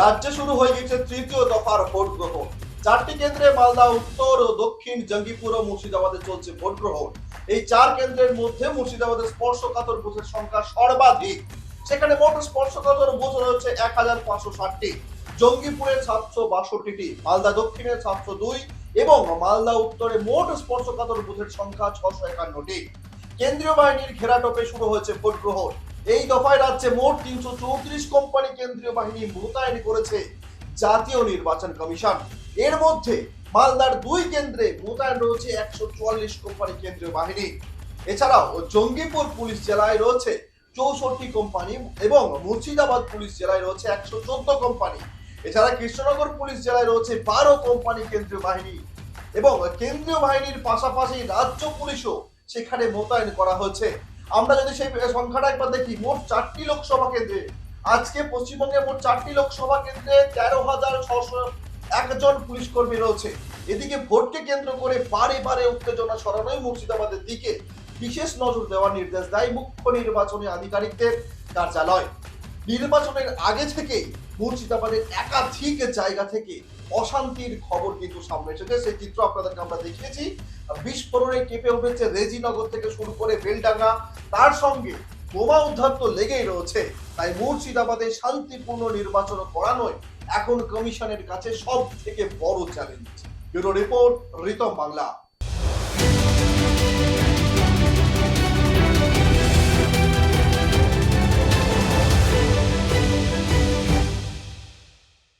রাজ্যে শুরু হয়ে গেছে তৃতীয় দফার ভোট গ্রহণ। চারটি কেন্দ্রে মালদা, উত্তর ও দক্ষিণ জঙ্গিপুর ও মুর্শিদাবাদে চলছে ভোট গ্রহণ। এই চার কেন্দ্রের মধ্যে মুর্শিদাবাদের স্পর্শকাতর বুথের সংখ্যা সর্বাধিক। সেখানে মোট স্পর্শকাতর বুথ রয়েছে এক হাজার পাঁচশো ষাটটি। জঙ্গিপুরে সাতশো বাষট্টিটি, মালদা দক্ষিণে সাতশো দুই এবং মালদা উত্তরে মোট স্পর্শকাতর বুথের সংখ্যা ছশো একান্নটি। কেন্দ্রীয় বাহিনীর ঘেরাটোপে শুরু হয়েছে ভোট গ্রহণ। এই দফায় রাজ্যে মোট তিনশো চৌত্রিশ কোম্পানি কেন্দ্রীয় বাহিনী মোতায়েন করেছে জাতীয় নির্বাচন কমিশন। এর মধ্যে মালদার দুই কেন্দ্রে মোতায়েন রয়েছে একশো চুয়াল্লিশ কোম্পানি কেন্দ্রীয় বাহিনী। এছাড়াও জঙ্গিপুর পুলিশ জেলায় রয়েছে চৌষট্টি কোম্পানি এবং মুর্শিদাবাদ পুলিশ জেলায় রয়েছে একশো চোদ্দ কোম্পানি। এছাড়া কৃষ্ণনগর পুলিশ জেলায় রয়েছে বারো কোম্পানি কেন্দ্রীয় বাহিনী এবং কেন্দ্রীয় বাহিনীর পাশাপাশি রাজ্য পুলিশও সেখানে মোতায়েন করা হয়েছে। আমরা যদি সেই সংখ্যাটা একবার দেখি, মোট চারটি লোকসভা কেন্দ্রে, আজকে পশ্চিমবঙ্গে মোট চারটি লোকসভা কেন্দ্রে তেরো হাজার ছশো একজন পুলিশ কর্মী রয়েছে। এদিকে ভোটকে কেন্দ্র করে বারে বারে উত্তেজনা ছড়ানোই মুর্শিদাবাদের দিকে বিশেষ নজর দেওয়ার নির্দেশ দেয় মুখ্য নির্বাচনী আধিকারিকদের কার্যালয়। নির্বাচনের আগে থেকেই মুর্শিদাবাদের একাধিক জায়গা থেকে অশান্তির খবর কিন্তু সামনে এসেছে। সেই চিত্র আপনাদেরকে আমরা দেখিয়েছি। বিস্ফোরণে কেঁপে উঠেছে রেজিনগর থেকে শুরু করে বেলডাঙ্গা। তার সঙ্গে বোমা উদ্ধার তো লেগেই রয়েছে। তাই মুর্শিদাবাদে শান্তিপূর্ণ নির্বাচন করানোই এখন কমিশনের কাছে সব থেকে বড় challenge bureau report Ritam Bangla.